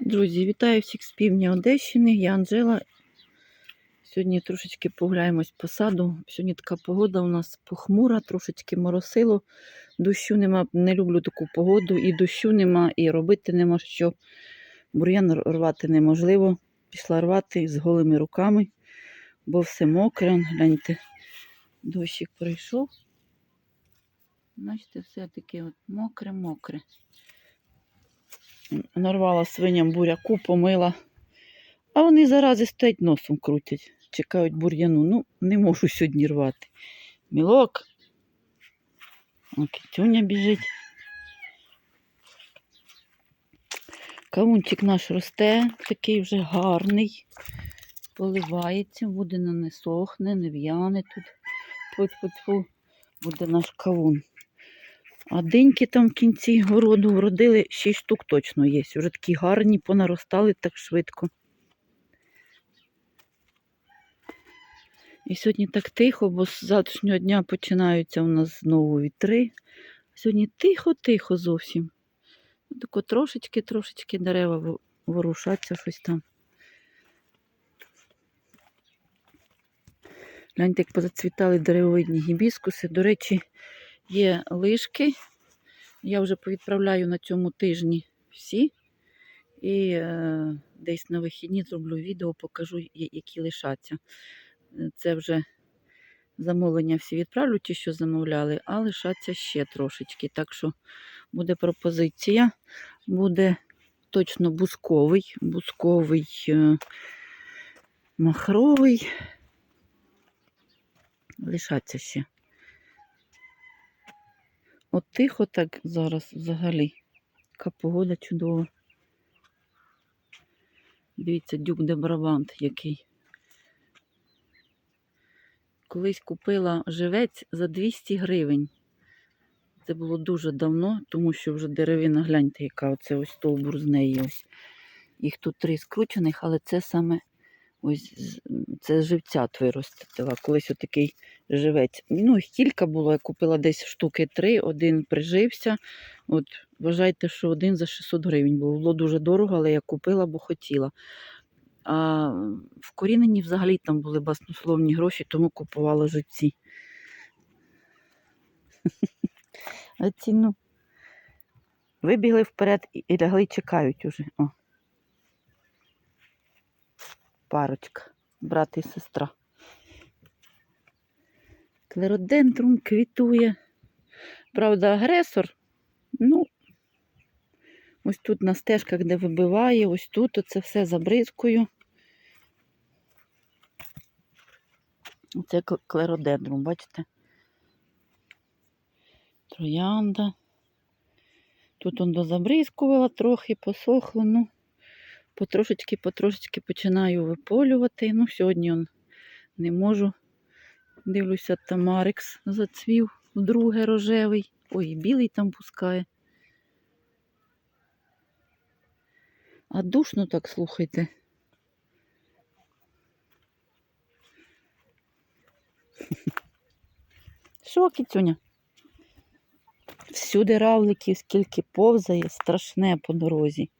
Друзі, вітаю всіх з півдня Одещини. Я Анжела. Сьогодні трошечки погуляємось по саду. Сьогодні така погода у нас похмура, трошечки моросило. Дощу нема, не люблю таку погоду. І дощу нема, і робити нема що. Бур'ян рвати неможливо. Пішла рвати з голими руками, бо все мокре. Гляньте, дощик пройшов. Бачите, все таке от мокре-мокре. Нарвала свиням буряку, помила. А вони зарази стоять носом крутять, чекають бур'яну. Ну, не можу сьогодні рвати. Мілок. О, китюня біжить. Кавунчик наш росте, такий вже гарний. Поливається, буде не сохне, не в'яне тут. Тьфу-тьфу-тьфу. Буде наш кавун. А диньки там в кінці городу вродили 6 штук точно є. Вже такі гарні, понаростали так швидко. І сьогодні так тихо, бо з завтрашнього дня починаються у нас знову вітри. Сьогодні тихо-тихо зовсім. Тако трошечки-трошечки дерева ворушаться щось там. Гляньте, як позацвітали деревовидні гібіскуси. До речі, є лишки. Я вже повідправляю на цьому тижні всі. І е, десь на вихідні зроблю відео, покажу, які лишаться. Е, Це вже замовлення всі відправлю, ті, що замовляли, а лишаться ще трошечки. Так що буде пропозиція. Буде точно бусковий, бусковий, е, махровий. Лишаться ще. От тихо так зараз взагалі. Яка погода чудова. Дивіться, дюк де Брабант який. Колись купила живець за 200 гривень. Це було дуже давно, тому що вже деревина, гляньте, яка оце ось стовбур з неї. Ось. Їх тут три скручених, але це саме ось це з живця виростила. Колись отакий живець. Ну, кілька було, я купила десь штуки три, один прижився. От вважайте, що один за 600 гривень було. Було дуже дорого, але я купила, бо хотіла. А вкорінені взагалі там були баснословні гроші, тому купувала живці. А ці, ну, вибігли вперед і лягли, чекають уже. О. Парочка, брат і сестра. Клеродендрум квітує. Правда, агресор. Ну, ось тут на стежках, де вибиває, ось тут оце все забризкою. Це клеродендрум, бачите? Троянда. Тут он дозабризкувала трохи, посохло, ну, потрошечки, потрошечки починаю виполювати. Ну, сьогодні он не можу. Дивлюся, Тамарикс зацвів, вдруге рожевий. Ой, білий там пускає. А душно так слухайте. Що, кіцюня? Всюди равликів, скільки повзає, страшне по дорозі.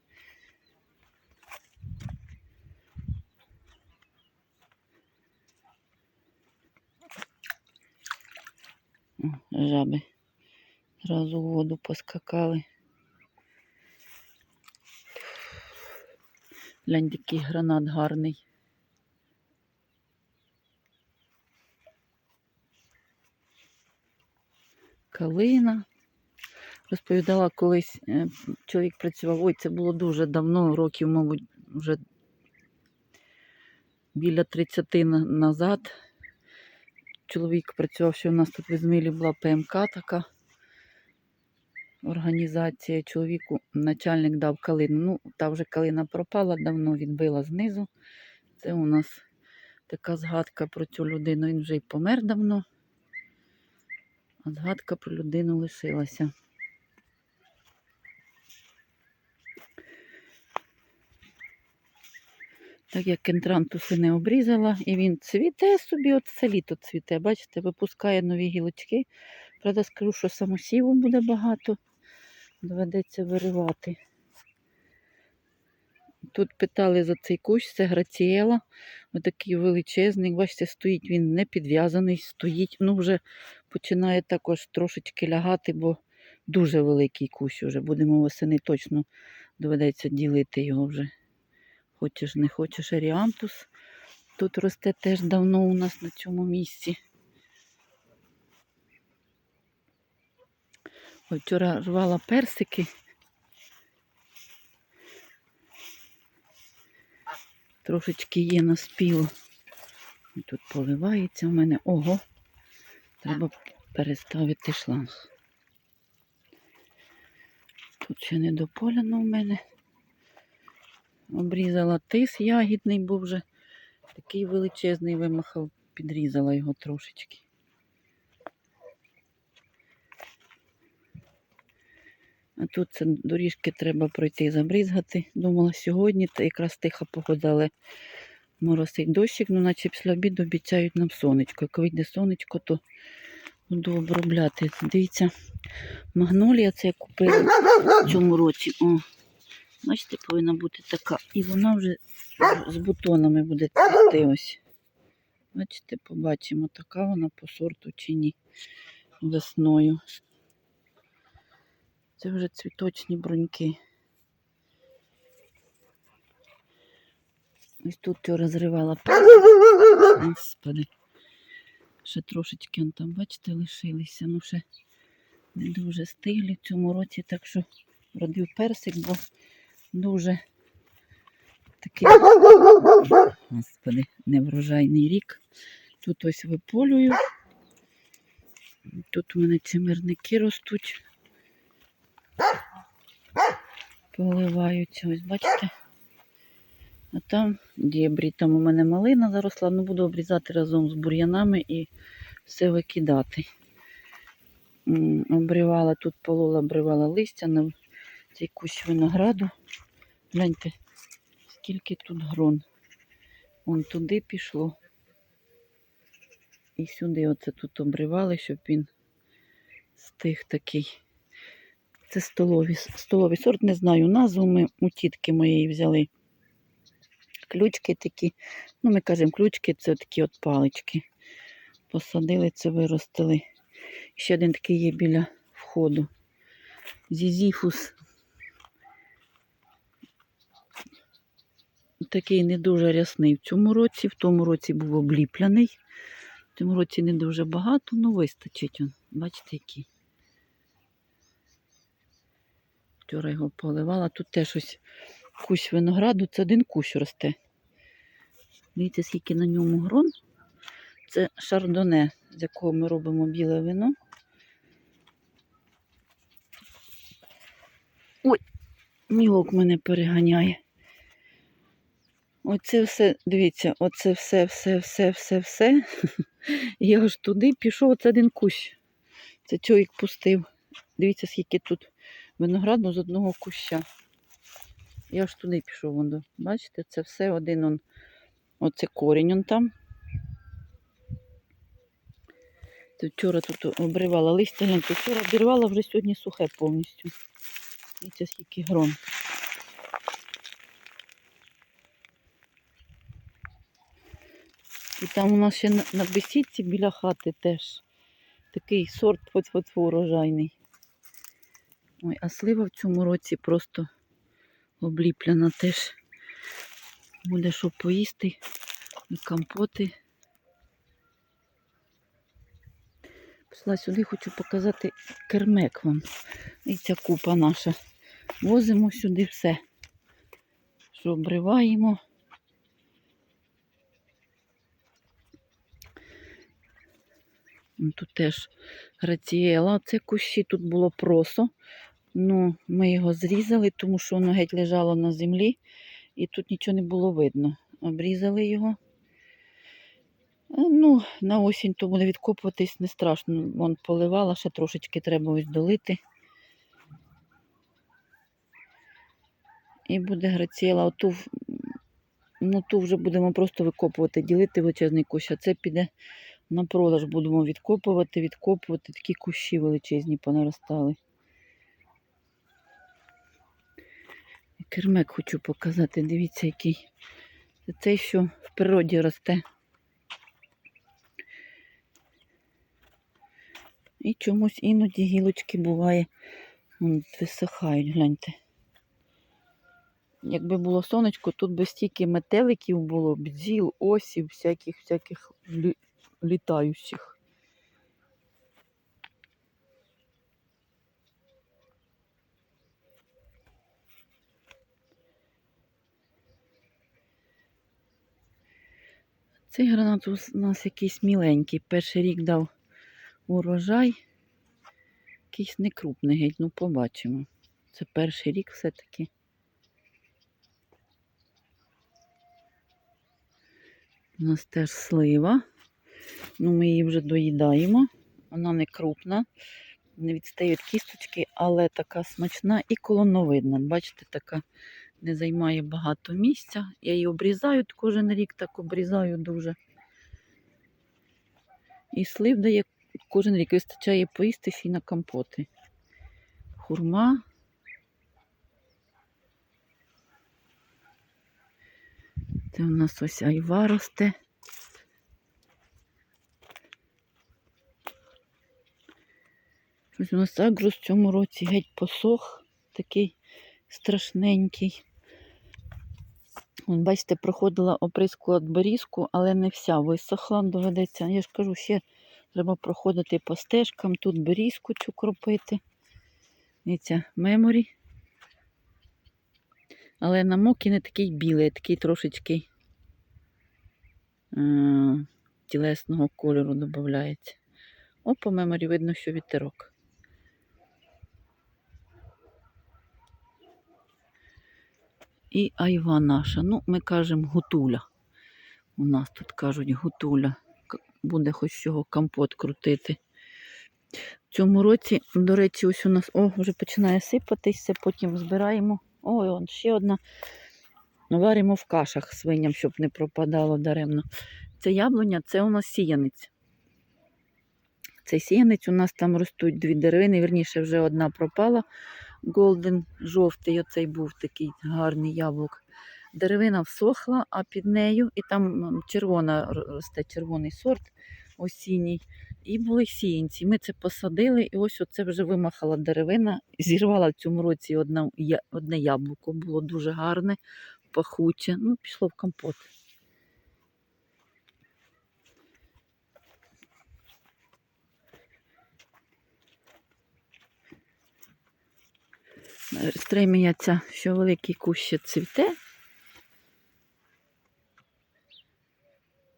Жаби зразу в воду поскакали. Глянь, який гранат гарний. Калина. Розповідала колись, е, чоловік працював, ой, це було дуже давно, років, мабуть, вже біля 30 назад. Чоловік працював, що у нас тут в Ізмилі була ПМК така організація. Чоловіку начальник дав калину. Ну, та вже калина пропала, давно відбила знизу. Це у нас така згадка про цю людину. Він вже й помер давно. А згадка про людину лишилася. Так як кентрантуси не обрізала, і він цвіте собі, от це літо цвіте. Бачите, випускає нові гілочки. Правда, скажу, що самосіву буде багато. Доведеться виривати. Тут питали за цей кущ, це граціела. Отакий величезний. Бачите, стоїть він не підв'язаний, стоїть. Ну, вже починає також трошечки лягати, бо дуже великий кущ уже. Будемо восени точно доведеться ділити його вже. Хочеш, не хочеш, аріантус. Тут росте теж давно у нас на цьому місці. Ой, Вчора рвала персики. Трошечки є на спілу. Тут поливається в мене. Ого, треба переставити шланг. Тут ще не дополяно в мене. Обрізала тис ягідний, був вже такий величезний вимахав, підрізала його трошечки. А тут це доріжки треба пройти забризгати. Думала сьогодні, та якраз тиха погода, але моросить дощик, ну наче після обіду обіцяють нам сонечко. Як вийде сонечко, то буду обробляти. Дивіться, магнолія це я купила в цьому році. О, бачите, повинна бути така. І вона вже з бутонами буде цвісти ось. Бачите, побачимо, така вона по сорту чи ні весною. Це вже цвіточні бруньки. Ось тут я розривала. Господи. Ще трошечки он там, бачите, лишилися. Ну, ще не дуже стиглі в цьому році, так що родив персик, бо дуже такий, господи, неврожайний рік. Тут ось виполюю. Тут у мене чимирники ростуть. Поливаються, ось бачите. А там дєбрі, там у мене малина заросла, ну буду обрізати разом з бур'янами і все викидати. Обривала тут полола, обривала листя на цей кущ винограду. Гляньте, скільки тут грон. Вон туди пішло. І сюди оце тут обривали, щоб він стиг такий. Це столовий, столовий сорт, не знаю назву. Ми у тітки моєї взяли ключки такі. Ну, ми кажемо, ключки це такі от палички. Посадили це, виростили. Ще один такий є біля входу. Зізіфус. Такий не дуже рясний в цьому році. В тому році був обліпляний. В цьому році не дуже багато, ну вистачить. Он. Бачите, який. Вчора його поливала. Тут теж ось кущ винограду, це один кущ росте. Дивіться, скільки на ньому грон. Це шардоне, з якого ми робимо біле вино. Ой, мілок мене переганяє. Оце все, дивіться, оце все, все, все, все, все. Я аж туди пішов, оце один кущ. Це чоловік пустив. Дивіться, скільки тут винограду з одного куща. Я ж туди пішов. Воно. Бачите, це все один он. Оце корінь он там. Це вчора тут обривала листя, гляньте, вчора обірвала, вже сьогодні сухе повністю. Дивіться, скільки грон. І там у нас ще на, бесідці біля хати теж такий сорт урожайний. Ой, а слива в цьому році просто обліплена теж. Буде що поїсти, і компоти. Пішла сюди, хочу показати кермек вам. І ця купа наша. Возимо сюди все, що обриваємо. Тут теж грацієла, це кущі, тут було просо. Ну, ми його зрізали, тому що воно геть лежало на землі і тут нічого не було видно. Обрізали його. Е, Ну, на осінь то буде відкопуватись не страшно. Вон поливала, ще трошечки треба ось долити. І буде грацієла. Оту, ну, ту вже будемо просто викопувати, ділити величезний кущ, а це піде на продаж. Будемо відкопувати, відкопувати. Такі кущі величезні понаростали. Кермек хочу показати. Дивіться, який. Це цей, що в природі росте. І чомусь іноді гілочки буває. Висихають, гляньте. Якби було сонечко, тут би стільки метеликів було, бджіл, осів, всяких всяких літаючих. Цей гранат у нас якийсь міленький. Перший рік дав урожай. Якийсь некрупний геть, ну побачимо. Це перший рік все-таки. У нас теж слива. Ну, ми її вже доїдаємо. Вона не крупна, не відстають кісточки, але така смачна і колоновидна. Бачите, така не займає багато місця. Я її обрізаю кожен рік, так обрізаю дуже. І слив дає кожен рік вистачає поїсти й на компоти. Хурма. Це у нас ось айва росте. Щось у нас агрус в цьому році геть посох, такий страшненький. Вон, бачите, проходила оприску від берізку, але не вся висохла, доведеться. Я ж кажу, ще треба проходити по стежкам, тут берізку цю кропити. Дивіться, меморі. Але на мокі не такий білий, такий трошечки е- тілесного кольору додається. О, по меморі видно, що вітерок. І айва наша. Ну, ми кажемо гутуля. У нас тут кажуть гутуля. Буде хоч чого компот крутити. В цьому році, до речі, ось у нас о, вже починає сипатися, потім збираємо. Ой, он ще одна. Варимо в кашах свиням, щоб не пропадало даремно. Це яблуня, це у нас сіянець. Цей сіянець у нас там ростуть дві деревини, вірніше, вже одна пропала. Голден жовтий, оцей був такий гарний яблук. Деревина всохла, а під нею, і там червона росте червоний сорт осінній. І були сіянці. Ми це посадили, і ось оце вже вимахала деревина. Зірвала в цьому році одне яблуко, було дуже гарне, пахуче. Ну, пішло в компот. Стремія ця, що великий кущ цвіте.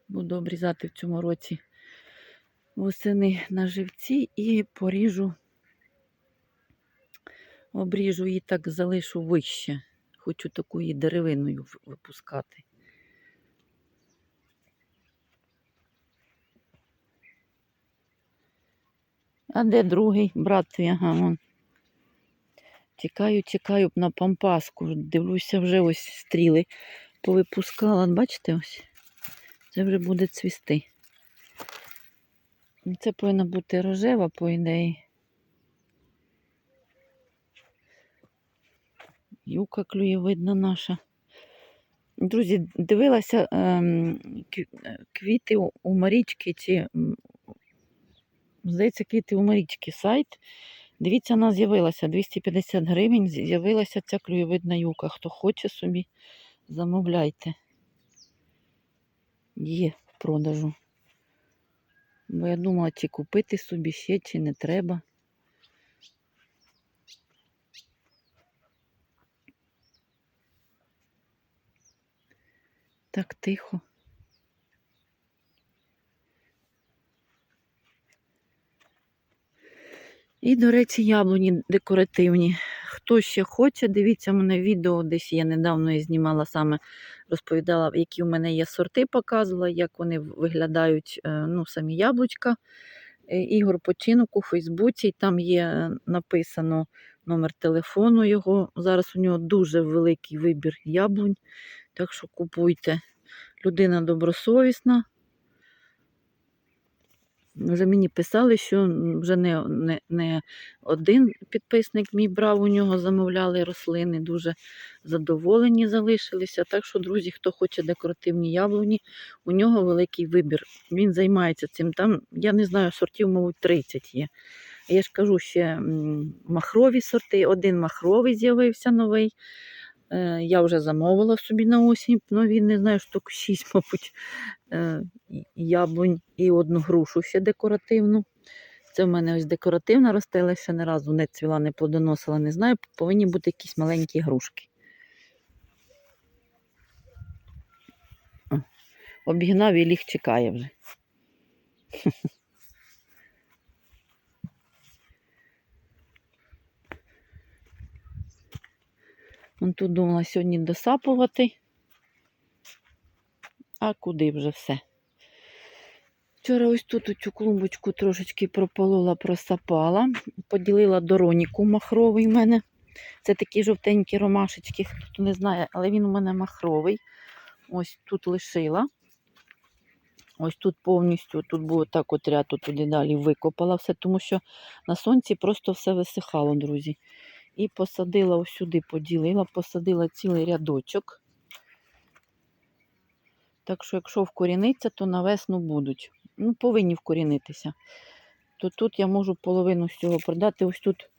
Буду обрізати в цьому році восени на живці і поріжу, обріжу її так залишу вище. Хочу таку її деревиною випускати. А де другий брат твій? Ага, вон. Чекаю, чекаю на пампаску. Дивлюся, вже ось стріли повипускала. Бачите ось? Це вже буде цвісти. Ну, Це повинна бути рожева, по ідеї. Юка клює, видно наша. Друзі, дивилася ем, е, квіти у- Марічки, м, здається, квіти у Марічки сайт. Дивіться, вона з'явилася 250 гривень. З'явилася ця клюєвидна юка. Хто хоче собі, замовляйте. Є в продажу. Бо я думала, чи купити собі ще, чи не треба. Так тихо. І, до речі, яблуні декоративні. Хто ще хоче, дивіться мене відео, десь я недавно її знімала саме, розповідала, які у мене є сорти, показувала, як вони виглядають, е, ну, самі яблучка. Е, Ігор Починок у Фейсбуці, там є е, написано номер телефону його. Зараз у нього дуже великий вибір яблунь, так що купуйте. Людина добросовісна. Вже мені писали, що вже не, не, не один підписник мій брав у нього, замовляли рослини, дуже задоволені залишилися. Так що, друзі, хто хоче декоративні яблуні, у нього великий вибір. Він займається цим. Там, я не знаю, сортів, мабуть, 30 є. Я ж кажу, ще махрові сорти. Один махровий з'явився новий. Е, Я вже замовила собі на осінь нові, не знаю, штук 6, мабуть, е, яблунь і одну грушу ще декоративну. Це в мене ось декоративна росте, але ще не разу не цвіла, не плодоносила, не знаю. Повинні бути якісь маленькі грушки. Обігнав і ліг чекає вже. Вон тут думала сьогодні досапувати. А куди вже все? Вчора ось тут цю клумбочку трошечки прополола, просапала, поділила до роніку махровий в мене. Це такі жовтенькі ромашечки, хто не знає, але він у мене махровий. Ось тут лишила. Ось тут повністю, тут було так от ряд, туди далі викопала все, тому що на сонці просто все висихало, друзі. І посадила сюди, поділила, посадила цілий рядочок. Так що, якщо вкоріниться, то на весну будуть. Ну, повинні вкорінитися. То тут я можу половину з цього продати. Ось тут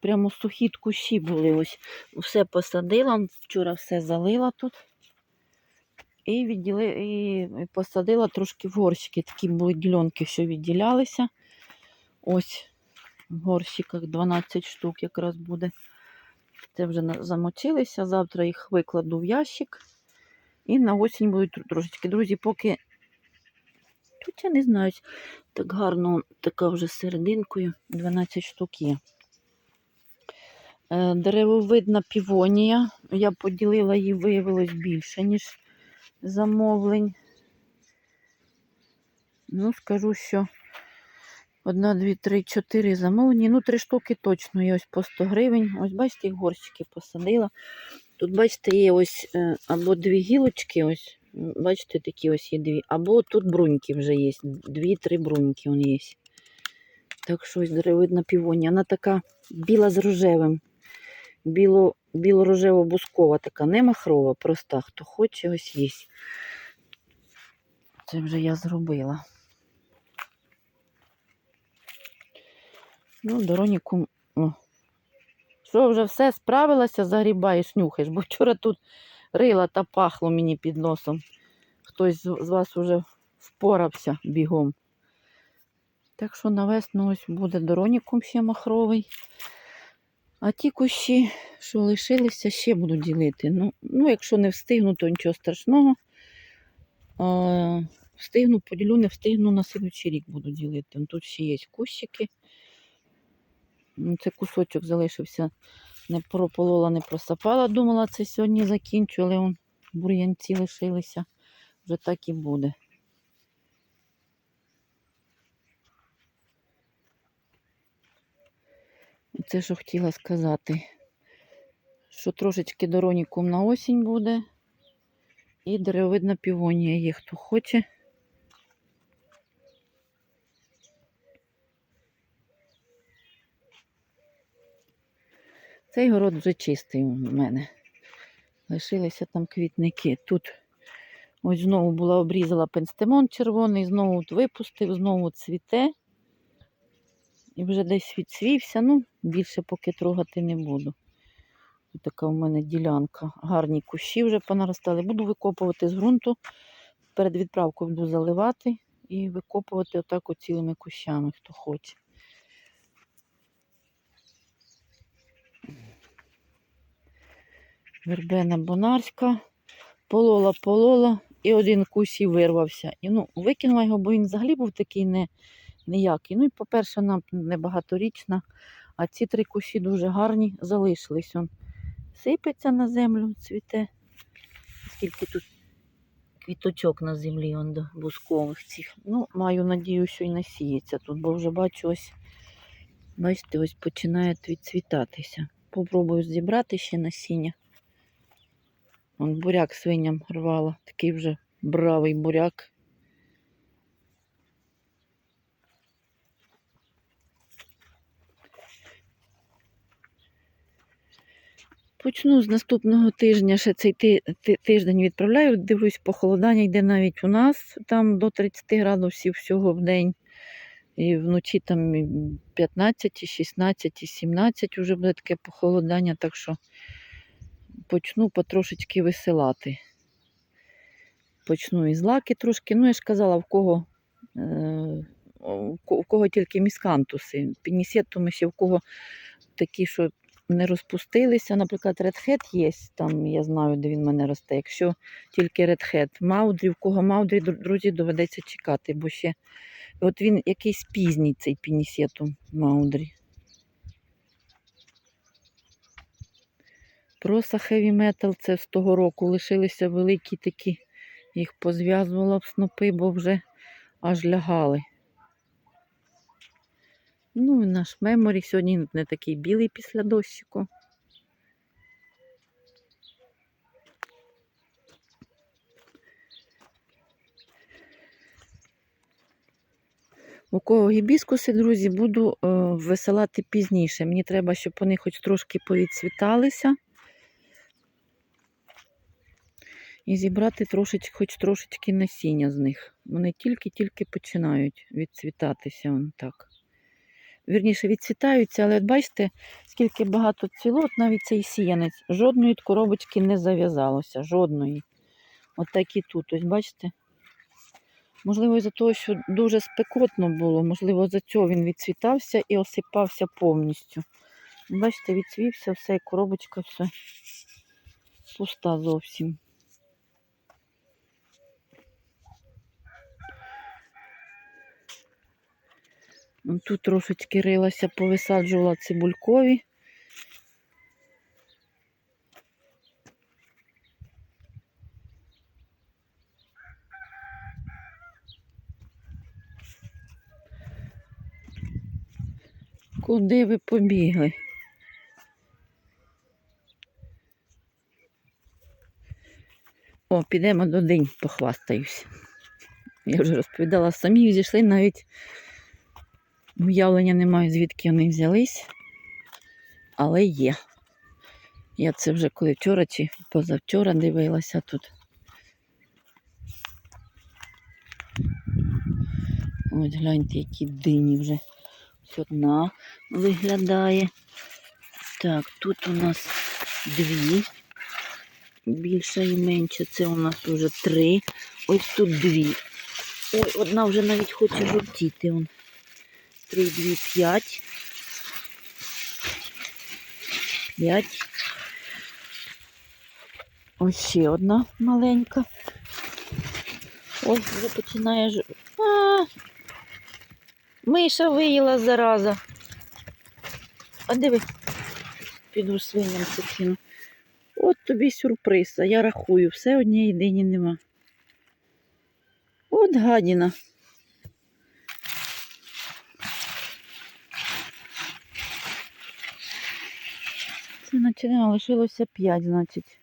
прямо сухі кущі були. Ось все посадила, вчора все залила тут. І, відділи, і посадила трошки в горщики. Такі були ділянки, що відділялися. Ось горщиках 12 штук якраз буде. Це вже замочилися. Завтра їх викладу в ящик. І на осінь будуть трошечки. Друзі, поки тут я не знаю, так гарно, така вже серединкою 12 штук є. Е, Деревовидна півонія. Я поділила її, виявилось більше, ніж замовлень. Ну, скажу, що одна, дві, три, чотири замовлені. Ну, три штуки точно є ось по 100 гривень. Ось бачите, їх горщики посадила. Тут, бачите, є ось е, або дві гілочки, ось, бачите, такі ось є дві, або тут бруньки вже є. Дві-три бруньки он є. Так що ось деревидна півонія. Вона така біла з рожевим. Біло, біло-рожево-бускова така, не махрова, проста. Хто хоче, ось є. Це вже я зробила. Ну, Дороніку. О. Що вже все справилася, загрібаєш, нюхаєш, бо вчора тут рила та пахло мені під носом. Хтось з вас уже впорався бігом. Так що на весну ось буде доронікум ще махровий. А ті кущі, що лишилися, ще буду ділити. Ну, ну якщо не встигну, то нічого страшного. А, встигну, поділю, не встигну, на слідуючий рік буду ділити. Тут ще є кущики. Ну, Це кусочок залишився. Не прополола, не просапала. Думала, це сьогодні закінчу, але он бур'янці лишилися. Вже так і буде. Це що хотіла сказати. Що трошечки доронікум на осінь буде. І деревидна півонія є, хто хоче. Цей город вже чистий у мене. Лишилися там квітники. Тут ось знову була обрізала пенстемон червоний, знову от випустив, знову цвіте. І вже десь відсвівся. Ну, більше поки трогати не буду. Ось така у мене ділянка. Гарні кущі вже понаростали. Буду викопувати з ґрунту. Перед відправкою буду заливати і викопувати отак от цілими кущами, хто хоче. Вербена бонарська. Полола, полола, і один кущ і вирвався. І ну, викинула його, бо він взагалі був такий не, ніякий. Ну і, по-перше, вона небагаторічна, а ці три кущі дуже гарні, залишились. Он сипеться на землю, цвіте. Скільки тут квіточок на землі он, до бускових цих. Ну, маю надію, що і насіється тут, бо вже бачу ось, бачите, ось починає відцвітатися. Попробую зібрати ще насіння. Вон буряк свиням рвала. Такий вже бравий буряк. Почну з наступного тижня, ще цей тиждень відправляю, дивлюсь, похолодання йде навіть у нас, там до 30 градусів всього в день. І вночі там 15, 16, і 17 вже буде таке похолодання, так що почну потрошечки висилати. Почну із лаки трошки. Ну, я ж казала, в кого, е, у кого тільки міскантуси. Пінісетуми ще в кого такі, що не розпустилися. Наприклад, редхет є, там я знаю, де він в мене росте. Якщо тільки редхет, маудрі, в кого маудрі, друзі, доведеться чекати, бо ще от він якийсь пізній цей пінісетум маудрі. Проса Heavy Metal це з того року лишилися великі такі, їх позв'язувала в снопи, бо вже аж лягали. Ну і наш меморі сьогодні не такий білий після дощику. У кого гібіскуси, друзі, буду е, висилати пізніше. Мені треба, щоб вони хоч трошки повідцвіталися. І зібрати трошечки, хоч трошечки насіння з них. Вони тільки-тільки починають відцвітатися. Вон так. Вірніше, відцвітаються, але бачите, скільки багато цвіло, навіть цей сіянець. Жодної коробочки не зав'язалося. Жодної. От так і тут. Ось бачите? Можливо, із-за того, що дуже спекотно було, можливо, за цього він відцвітався і осипався повністю. Бачите, відцвівся, все, коробочка все пуста зовсім. Тут трошечки рилася, повисаджувала цибулькові. Куди ви побігли? О, підемо до день, похвастаюсь. Я вже розповідала, самі зійшли, навіть Уявлення не маю, звідки вони взялись, але є. Я це вже коли вчора чи позавчора дивилася тут. Ось гляньте, які дині вже одна виглядає. Так, тут у нас дві, більше і менше. Це у нас вже три. Ось тут дві. Ой, одна вже навіть хоче жовтіти. Вон. 3, 2, 5. 5. Ось ще одна маленька. Ось вже починає ж. А, миша виїла зараза. А диви, піду свиням це. От тобі сюрприз, а я рахую, все однієї єдині нема. От гадіна. Це лишилося п'ять, значить.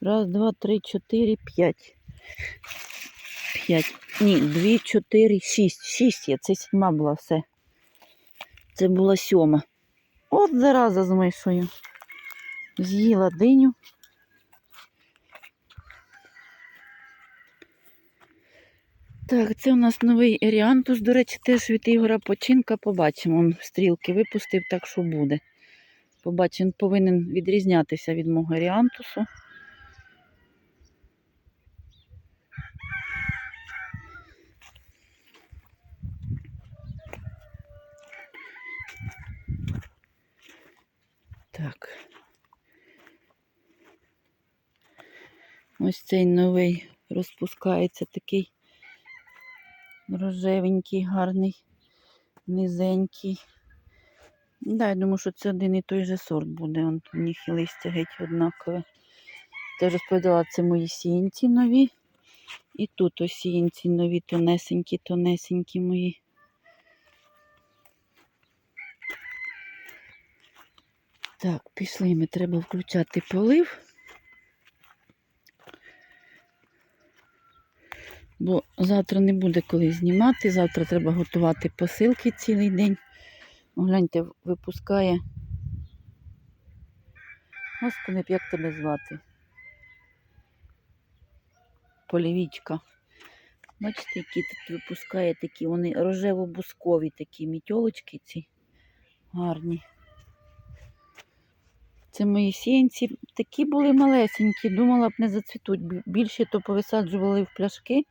Раз, два, три, чотири, п'ять. П'ять. Ні, дві, чотири, шість. Шість є. Це сьома була все. Це була сьома. От зараза з мишою. З'їла диню. Так, це у нас новий Еріантус, до речі, теж від Ігора Починка. Побачимо. Он стрілки випустив, так що буде. Побачимо, він повинен відрізнятися від мого Еріантусу. Так. Ось цей новий розпускається такий рожевенький, гарний, низенький. Да, я думаю, що це один і той же сорт буде. Он, у них і листя геть однакове. Теж розповідала, це мої сіянці нові. І тут ось сіянці нові, тонесенькі, тонесенькі мої. Так, пішли ми, треба включати полив. Бо завтра не буде коли знімати, завтра треба готувати посилки цілий день. Гляньте, випускає Господи, як тебе звати? Полівічка. Бачите, які тут випускає такі, вони рожево-бускові такі мітьолочки ці гарні. Це мої сіянці такі були малесенькі, думала б не зацвітуть. Більше то повисаджували в пляшки,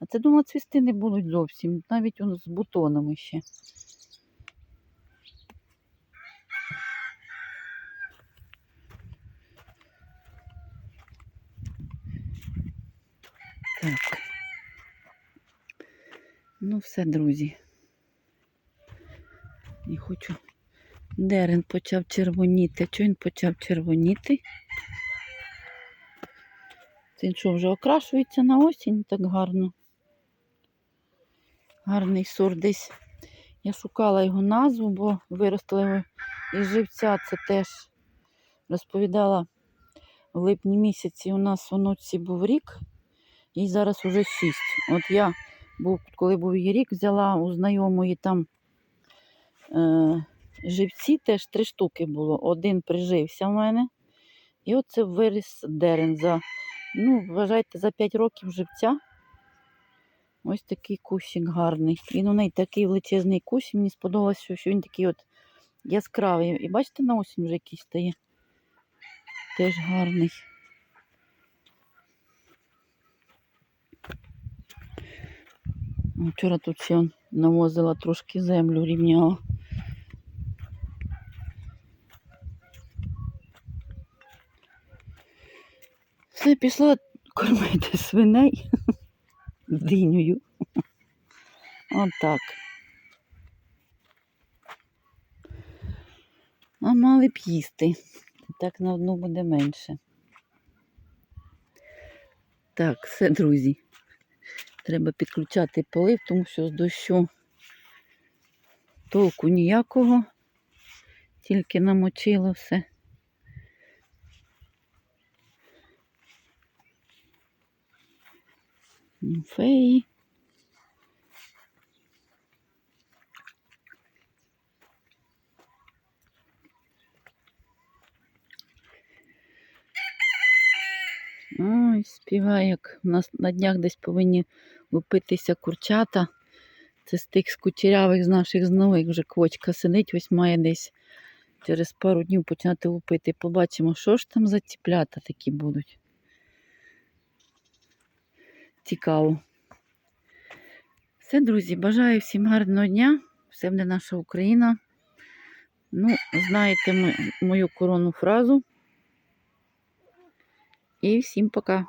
а це думала, цвісти не будуть зовсім, навіть он з бутонами ще. Так. Ну, все, друзі. Не хочу. Дерен почав червоніти. Чого він почав червоніти? Він що, вже окрашується на осінь так гарно. Гарний сорт десь. Я шукала його назву, бо виростила його із живця. Це теж розповідала в липні місяці. У нас в онуці був рік, їй зараз уже шість. От я був, коли був її рік, взяла у знайомої там е, живці, теж три штуки було. Один прижився в мене. І оце виріс дерен за, ну, вважайте, за 5 років живця. Ось такий кущик гарний. Він у неї такий величезний кущ. Мені сподобалося, що він такий от яскравий. І бачите, на осінь вже якийсь стає. Теж гарний. Вчора тут ще навозила трошки землю, рівняла. Все, пішла кормити свиней з динею. Отак. А мали б їсти. Так на одну буде менше. Так, все, друзі. Треба підключати полив, тому що з дощу толку ніякого. Тільки намочило все. Феї. Ой, співає, як у нас на днях десь повинні лупитися курчата. Це з тих скучерявих з наших з нових вже квочка сидить, ось має десь через пару днів починати лупити. Побачимо, що ж там за ціплята такі будуть. Цікаво. Все, друзі, бажаю всім гарного дня. Все буде наша Україна. Ну, знаєте мою коронну фразу. І всім пока.